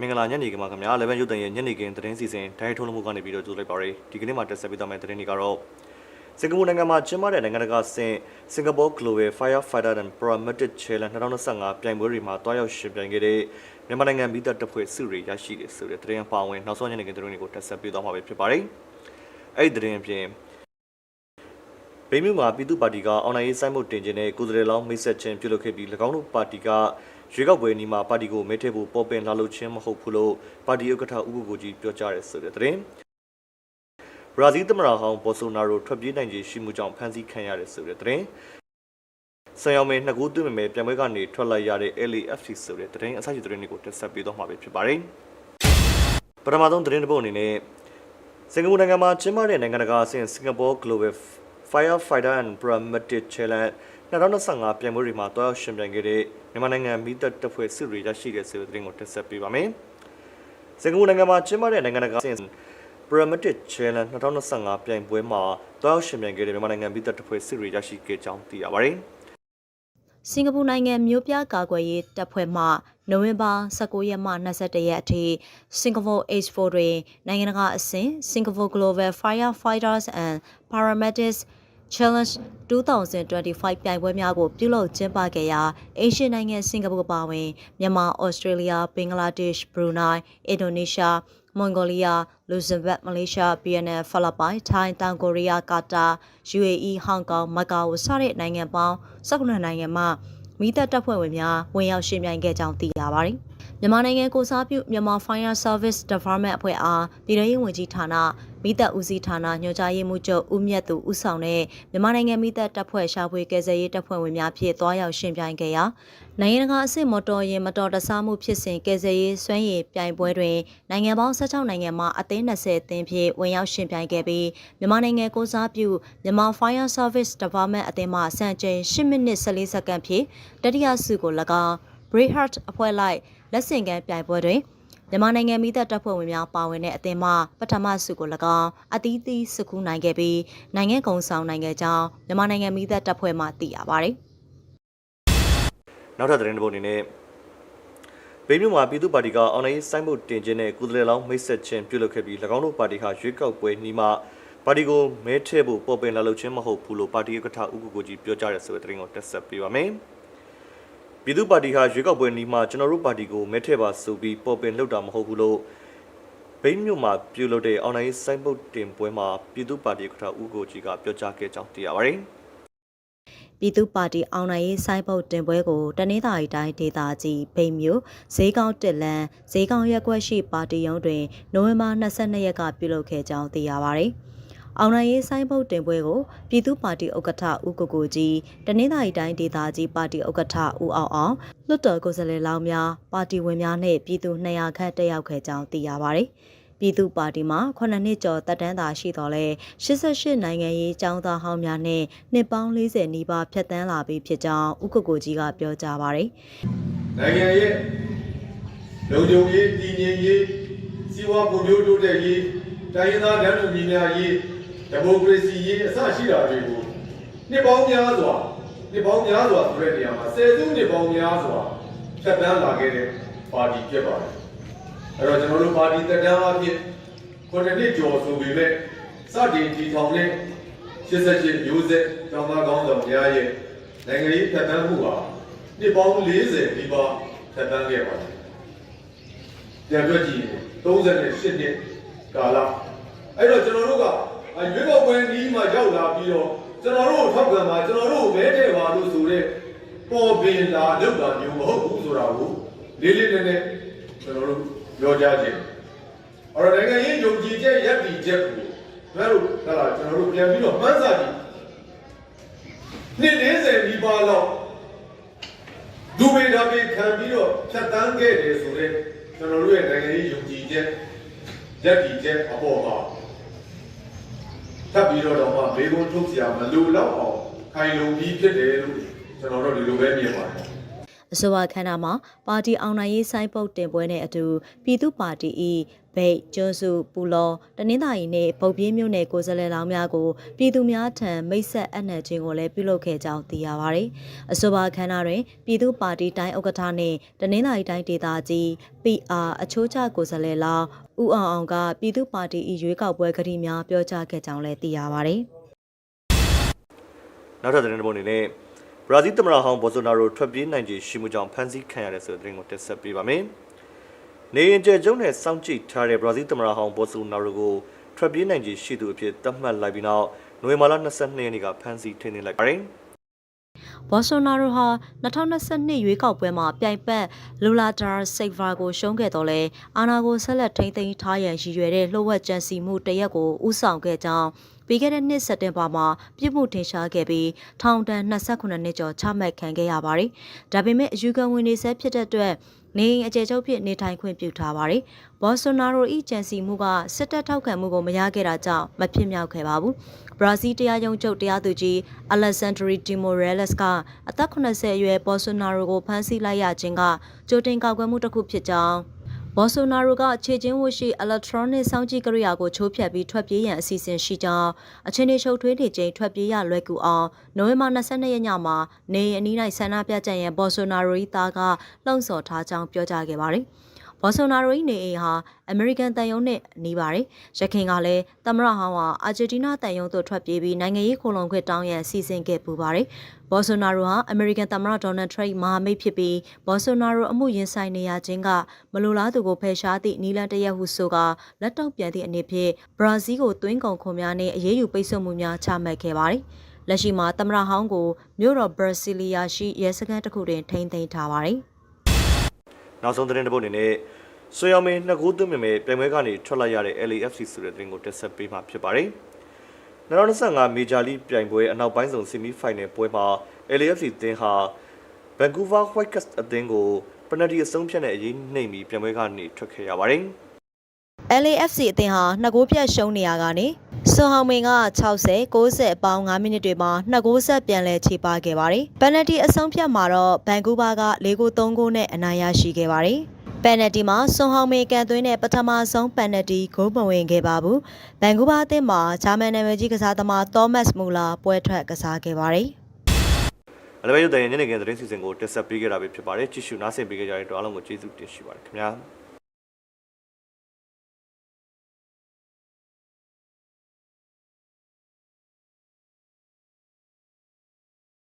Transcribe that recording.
မင်္ဂလာညနေခင်းပါခင်ဗျာ11ရုပ်တန်ရဲ့ညနေခင်းသတင်းစီစဉ်ဒိုင်ထုံးလုံးမှုကနေပြီးတော့ကြိုလိုက်ပါရယ်ဒီကနေ့မှာတက်ဆက်ပေးသွားမယ့်သတင်းတွေကတော့စင်ကာပူနိုင်ငံမှာကျင်းပတဲ့နိုင်ငံတကာဆင့် Singapore Global Firefighter and Paramedic Challenge 2025ပြိုင်ပွဲတွေမှာတွားရောက်ရှင်ပြိုင်ခဲ့တဲ့မြန်မာနိုင်ငံမိသက်တပ်ဖွဲ့စုတွေရရှိတယ်ဆိုတဲ့သတင်းအပါအဝင်နောက်ဆုံးညနေခင်းသတင်းတွေကိုတက်ဆက်ပေးသွားမှာပဲဖြစ်ပါတယ်အဲ့ဒီသတင်းအပြင်ဗိမ်းမြို့မှာပြည်သူ့ပါတီကအောင်နိုင်ရေးစိုင်းမှုတင်ခြင်းနဲ့ကိုယ်စားလှယ်လောင်းမိတ်ဆက်ခြင်းပြုလုပ်ခဲ့ပြီး၎င်းတို့ပါတီက ရွေးကောက်ပွဲနီးမှာပါတီကိုမဲထည့်ဖို့ပေါ်ပင်လာလို့ချင်းမဟုတ်ဘူးလို့ပါတီဥက္ကဋ္ဌဦးကိုကိုကြီးပြောကြားရဲဆိုတဲ့သတင်းဘရာဇီးသမ္မတဟောင်းဘော်ဆိုနာရိုထွက်ပြေးနိုင်ခြင်းရှိမှုကြောင့်ဖမ်းဆီးခံရတယ်ဆိုတဲ့သတင်းဆန်ရောက်မဲနှစ်ကူးသွင်းမဲ့ပြန်ပွဲကနေထွက်လာရတဲ့ LAFC ဆိုတဲ့သတင်းအစရှိသတင်းတွေကိုတက်ဆက်ပေးသွားမှာပဲဖြစ်ပါတယ်ပထမဆုံးသတင်းတစ်ပုဒ်အနေနဲ့စင်ကာပူနိုင်ငံမှာကျင်းပတဲ့နိုင်ငံတကာအဆင့် Singapore Global Firefighter and Paramedic Challenge 2025ပြိုင်ပွဲတွေမှာတွားရောက်ရှင်ပြိုင်ခဲ့တဲ့မြန်မာနိုင်ငံမိသက်တပ်ဖွဲ့စစ်တွေရရှိတဲ့ဆိုတဲ့သတင်းကိုတက်ဆက်ပေးပါမယ်။စင်ကာပူနိုင်ငံမှာကျင်းပတဲ့နိုင်ငံတကာအဆင့် Paramedic Challenge 2025ပြိုင်ပွဲမှာတွားရောက်ရှင်ပြိုင်ခဲ့တဲ့မြန်မာနိုင်ငံမိသက်တပ်ဖွဲ့စစ်တွေရရှိခဲ့ကြောင်းသိရပါတယ်။စင်ကာပူနိုင်ငံမြို့ပြကာကွယ်ရေးတပ်ဖွဲ့မှနိုဝင်ဘာ19ရက်မှ21ရက်အထိစင်ကာပူ H4 တွင်နိုင်ငံတကာအဆင့် Singapore Global Firefighters and Paramedics Challenge 2025ပြိုင်ပွဲများကိုပြုလုပ်ကျင်းပခဲ့ရာအေရှယနိုင်ငံစင်ကာပူပါဝင်မြန်မာ၊ဩစတြေးလျ၊ဘင်္ဂလားဒေ့ရှ်၊ဘရူနိုင်း၊အင်ဒိုနီးရှား၊မွန်ဂိုလီးယား၊လူဇမ်ဘတ်၊မလေးရှား၊ဗီယက်နမ်၊ဖိလစ်ပိုင်၊ထိုင်း၊တောင်ကိုရီးယား၊ကာတာ UAE ၊ဟောင်ကောင်၊မကာအိုစတဲ့နိုင်ငံပေါင်း19နိုင်ငံမှမိသက်တပ်ဖွဲ့ဝင်များဝင်ရောက်ရှင်ပြိုင်ခဲ့ကြောင်းသိရပါတယ်။ မြန်မာနိုင်ငံကိုစားပြုမြန်မာ Fire Service Department အဖွဲ့အားပြည်ထောင်ရေးဝန်ကြီးဌာနမိသက်ဦးစီးဌာနညွှန်ကြားရေးမှူးချုပ်ဦးမြတ်သူဦးဆောင်တဲ့မြန်မာနိုင်ငံမိသက်တပ်ဖွဲ့ရှာဖွေကယ်ဆယ်ရေးတပ်ဖွဲ့ဝင်များဖြင့်တွားရောက်ရှင်ပြိုင်ခဲ့ရာနိုင်ငံတကာအဆင့်မော်တော်ယာဉ်မတော်တဆမှုဖြစ်စဉ်ကယ်ဆယ်ရေးစွမ်းရည်ပြိုင်ပွဲတွင်နိုင်ငံပေါင်း16နိုင်ငံမှအသင်း20အသင်းဖြင့်ဝင်ရောက်ရှင်ပြိုင်ခဲ့ပြီးမြန်မာနိုင်ငံကိုစားပြုမြန်မာ Fire Service Department အသင်းမှစံချိန်10မိနစ်14စက္ကန့်ဖြင့်တတိယဆုကို၎င်း Brayheart အဖွဲ့လိုက် လက်ဆင့်ကမ်းပြိုင်ပွဲတွင်မြန်မာနိုင်ငံမိသက်တပ်ဖွဲ့ဝင်များပါဝင်တဲ့အသင်းမှပထမဆုကို၎င်းအသီးသီးစကူးနိုင်ခဲ့ပြီးနိုင်ငံကုံဆောင်နိုင်ခဲ့ကြောင်းမြန်မာနိုင်ငံမိသက်တပ်ဖွဲ့မှသိရပါတယ်။နောက်ထပ်သတင်းတစ်ပုဒ်အနေနဲ့ဘေးမြို့မှာပြည်သူ့ပါတီကအောင်နိုင်ရေးစိုင်းမှုတင်ခြင်းနဲ့ကုသလေလောင်းမိတ်ဆက်ခြင်းပြုလုပ်ခဲ့ပြီး၎င်းတို့ပါတီဟာရွေးကောက်ပွဲနီးမှပါတီကိုမဲထည့်ဖို့ပေါ်ပင်လာလုပ်ခြင်းမဟုတ်ဘူးလို့ပါတီဥက္ကဋ္ဌဦးကိုကိုကြီးပြောကြားရဆိုတဲ့သတင်းကိုတက်ဆက်ပေးပါမယ်။ ပြည်သူ့ပါတီဟာရွေးကောက်ပွဲနီးမှကျွန်တော်တို့ပါတီကိုမဲထည့်ပါဆိုပြီးပေါ်ပင်လုပ်တာမဟုတ်ဘူးလို့ဘိန်းမြို့မှာပြုလုပ်တဲ့အောင်နိုင်ရေးစိုင်းပုတ်တင်ပွဲမှာပြည်သူ့ပါတီဥက္ကဋ္ဌဦးကိုကြီးကပြောကြားခဲ့ကြောင်းသိရပါတယ်။ပြည်သူ့ပါတီအောင်နိုင်ရေးစိုင်းပုတ်တင်ပွဲကိုတနင်္သာရီတိုင်းဒေသကြီးဗိမ်မြို့ဈေးကောင်းတစ်လန်ဈေးကောင်းရက်ကွက်ရှိပါတီရုံးတွင်နိုဝင်ဘာ22ရက်ကပြုလုပ်ခဲ့ကြောင်းသိရပါသည်။ အောင်နိုင်ရေးစိုင်းပုတ်တင်ပွဲကိုပြည်သူ့ပါတီဥက္ကဋ္ဌဦးကိုကိုကြီးတနင်္သာရီတိုင်းဒေသကြီးပါတီဥက္ကဋ္ဌဦးအောင်အောင်လွတ်တော်ကိုယ်စားလှယ်လောင်းများပါတီဝင်များနှင့်ပြည်သူ200ခန့်တက်ရောက်ခဲ့ကြောင်းသိရပါသည်။ပြည်သူ့ပါတီမှာ9နှစ်ကျော်တက်တန်းသာရှိတော်လဲ88နိုင်ငံရေးចောင်းသားဟောင်းများနဲ့နှစ်ပေါင်း40နီးပါးဖြတ်တန်းလာပြီဖြစ်ကြောင်းဥက္ကကိုကြီးကပြောကြားပါရယ်နိုင်ငံရဲ့လုံခြုံရေးတည်ငြိမ်ရေးစီးပွားဖွံ့ဖြိုးတိုးတက်ရေးတိုင်းရင်းသားဓာတ်လူညီများရေး ဒီမိုကရေစီရေးအစရှိတာတွေကိုနှစ်ပေါင်းများစွာနှစ်ပေါင်းများစွာဆိုတဲ့နေရာမှာဆယ်စုနှစ်ပေါင်းများစွာဖြတ်တန်းလာခဲ့တဲ့ပါတီဖြစ်ပါတယ်အဲ့တော့ကျွန်တော်တို့ပါတီတက်တန်းအဖြစ်ခုနှစ်ကျော်ဆိုပေမဲ့စတင်တည်ထောင်တဲ့88မျိုးဆက်တောင်သားကောင်းဆောင်များရဲ့နိုင်ငံရေးဖြတ်တန်းမှုဟာနှစ်ပေါင်း40ဒီပါဖြတ်တန်းခဲ့ပါတယ်ပြန်တွက်ကြည့်ရင်38နှစ်ကာလအဲ့တော့ကျွန်တော်တို့က ရွေးကောက်ပွဲနီးမှရောက်လာပြီးတော့ကျွန်တော်တို့ထောက်ခံပါကျွန်တော်တို့မဲတဲ့ပါလို့ဆိုတဲ့ပေါ်ပင်လာလောက်တာမျိုးမဟုတ်ဘူးဆိုတာကိုလေးလေးနက်နက်ကျွန်တော်တို့ပြောကြခြင်းအဲ့တော့နိုင်ငံရေးယုံကြည်ချက်ယက်တည်ချက်ကိုကျွန်တော်တို့ဟလာကျွန်တော်တို့ပြန်ပြီးတော့မှန်းစာကြည့်နှစ်40ဒီပါလောက်ဒူဘေဒါဘေခံပြီးတော့ဖြတ်တန်းခဲ့တယ်ဆိုတော့ကျွန်တော်တို့ရဲ့နိုင်ငံရေးယုံကြည်ချက်ယက်တည်ချက်အပေါ်မှာ ထပ်ပြီးတော့တော့မှဘေးကုန်းထုတ်စရာမလိုတော့အောင်ခိုင်လုံပြီးဖြစ်တယ်လို့ကျွန်တော်တို့ဒီလိုပဲမြင်ပါတယ် အဆိုပါခန္ဓာမှာပါတီအောင်နိုင်ရေးဆိုင်ပုတ်တင်ပွဲနဲ့အတူပြည်သူ့ပါတီ၏ဗိတ်ကျွန်းစုပူလောတနင်္သာရီနှင့်ပုတ်ပြင်းမြို့နယ်ကိုယ်စားလှယ်လောင်းများကိုပြည်သူများထံမိတ်ဆက်အနှံ့ခြင်းကိုလည်းပြုလုပ်ခဲ့ကြောင်းသိရပါသည်။အဆိုပါခန္ဓာတွင်ပြည်သူ့ပါတီတိုင်းဥက္ကဋ္ဌနှင့်တနင်္သာရီတိုင်းဒေသကြီး PR အချိုးချကိုယ်စားလှယ်လောင်းဦးအောင်အောင်ကပြည်သူ့ပါတီ၏ရွေးကောက်ပွဲကတိများပြောကြားခဲ့ကြောင်းလည်းသိရပါသည်။နောက်ထပ်သတင်းတစ်ပုဒ်အနေနဲ့ ဘရာဇီးသမ္မတဟောင်းဘော်ဆိုနာရိုထွက်ပြေးနိုင်ခြေရှိမှုကြောင့်ဖမ်းဆီးခံရတဲ့ဆိုတဲ့သတင်းကိုတင်ဆက်ပေးပါမယ်။နေရင်ကျဲကျုံနဲ့စောင့်ကြည့်ထားတဲ့ဘရာဇီးသမ္မတဟောင်းဘော်ဆိုနာရိုကိုထွက်ပြေးနိုင်ခြေရှိသူအဖြစ်သတ်မှတ်လိုက်ပြီးနောက်နိုဝင်ဘာလ22ရက်နေ့ကဖမ်းဆီးထိန်းသိမ်းလိုက်ပါတယ်။ဘော်ဆိုနာရိုဟာ2022ရွေးကောက်ပွဲမှာပြိုင်ပတ်လူလာဒါစိတ်ဗာကိုရှုံးခဲ့တော့လဲအာနာကိုဆက်လက်ထိန်းသိမ်းထားရန်ရည်ရွယ်တဲ့လှုပ်ဝက်ကြံစီမှုတရက်ကိုဥဆောင်ခဲ့ကြောင်း ပြီးခဲ့တဲ့နှစ်စက်တင်ဘာမှာပြစ်မှုထင်ရှားခဲ့ပြီးထောင်ဒဏ်28နှစ်ကျော်ချမှတ်ခံခဲ့ရပါတယ်။ဒါပေမဲ့အယူခံဝင်နေဆဲဖြစ်တဲ့အတွက်နေအိမ်အကျယ်ချုပ်ဖြစ်နေထိုင်ခွင့်ပြုထားပါတယ်။ဘော်ဆိုနာရို၏ကြံစီမှုကစစ်တပ်ထောက်ခံမှုကိုမရခဲ့တာကြောင့်မဖြစ်မြောက်ခဲ့ပါဘူး။ဘရာဇီးတရားရုံးချုပ်တရားသူကြီးအလက်ဆန်ဒရီဒီမိုရဲလက်စ်ကအသက်80အရွယ်ဘော်ဆိုနာရိုကိုဖမ်းဆီးလိုက်ရခြင်းကကြိုတင်ကောက်ကွယ်မှုတစ်ခုဖြစ်ကြောင်း ဘော်ဆိုနာရိုကခြေချင်းဝတ်ရှိ electronic စောင့်ကြည့်ကိရိယာကိုချိုးဖျက်ပြီးထွက်ပြေးရန်အစီအစဉ်ရှိကြောင်းအချင်းချင်းရှုပ်ထွေးနေချိန်ထွက်ပြေးရလွယ်ကူအောင်နိုဝင်ဘာ22ရက်ညမှာနေအိမ်အနီး၌ဆန္ဒပြကြရန်ဘော်ဆိုနာရို၏သားကလှုံ့ဆော်ထားကြောင်းပြောကြားခဲ့ပါတယ်။ဘော်ဆိုနာရို၏နေအိမ်ဟာအမေရိကန်တန်ယုံနဲ့နေပါတယ်။ရခိုင်ကလည်းသမ္မတဟောင်းဟာအာဂျင်တီးနားတန်ယုံသို့ထွက်ပြေးပြီးနိုင်ငံရေးခိုလုံခွင့်တောင်းရန်စီစဉ်ခဲ့ပူပါတယ်။ ဘော်ဆိုနာရိုဟာအမေရိကန်သမ္မတဒေါ်နယ်ထရန့်မဟာမိတ်ဖြစ်ပြီးဘော်ဆိုနာရိုအမှုရင်ဆိုင်နေရခြင်းကမလိုလားသူကိုဖယ်ရှားသည့်နီလန်တရက်ဟုဆိုကလက်တော့ပြန်သည့်အနေဖြင့်ဘရာဇီးကိုသွင်းကုန်ခွန်များနဲ့အရေးယူပိတ်ဆို့မှုများချမှတ်ခဲ့ပါတယ်။လက်ရှိမှာသမ္မတဟောင်းကိုမြို့တော်ဘရာဇီလီယာရှိရဲစခန်းတစ်ခုတွင်ထိန်းသိမ်းထားပါတယ်။နောက်ဆုံးသတင်းတစ်ပုဒ်အနေနဲ့ဆွေအောင်မင်းနှစ်ကူးသွင်းမြမဲ့ပြိုင်ပွဲကနေထွက်လိုက်ရတဲ့ LAFC ဆိုတဲ့သတင်းကိုတင်ဆက်ပေးမှာဖြစ်ပါတယ်။ 2025မေဂျာလိပြိုင်ပွဲအနောက်ပိုင်းဆုံးဆီမီဖိုင်နယ်ပွဲမှာ LAFC တင်းဟာ Vancouver Whitecaps အသင်းကိုပနတီအဆုံးဖြတ်တဲ့အရေးနှိမ်ပြီးပြိုင်ပွဲကနေထွက်ခဲ့ရပါတယ်။ LAFC အသင်းဟာနှစ်ဂိုးပြတ်ရှုံးနေရကနေဆွန်ဟောင်မင်က60 90အပေါင်း9မိနစ်တွေမှာနှစ်ဂိုးဆက်ပြန်လည်ခြေပါခဲ့ပါတယ်။ပယ်နတီအဆုံးဖြတ်မှာတော့ဘန်ကူးဗားက၄ဂိုး3ဂိုးနဲ့အနိုင်ရရှိခဲ့ပါတယ်။ ပယ်နတီမှာဆွန်ဟောင်မင်ကန်သွင်းတဲ့ပထမဆုံးပယ်နတီဂိုးမဝင်ခဲ့ပါဘူး။ဘန်ကူးဗားအသင်းမှာဂျာမန်နာမည်ကြီးကစားသမားသောမတ်မူလာပွဲထွက်ကစားခဲ့ပါတယ်။အလဘဲရုပ်တန်ရဲ့ညနေခင်းသတင်းစီစဉ်ကိုတက်ဆက်ပေးခဲ့တာပဲဖြစ်ပါတယ်ကြည့်ရှုနားဆင်ပေးကြတဲ့အတွက်အားလုံးကိုကျေးဇူးတင်ရှိပါတယ်ခင်ဗျာ။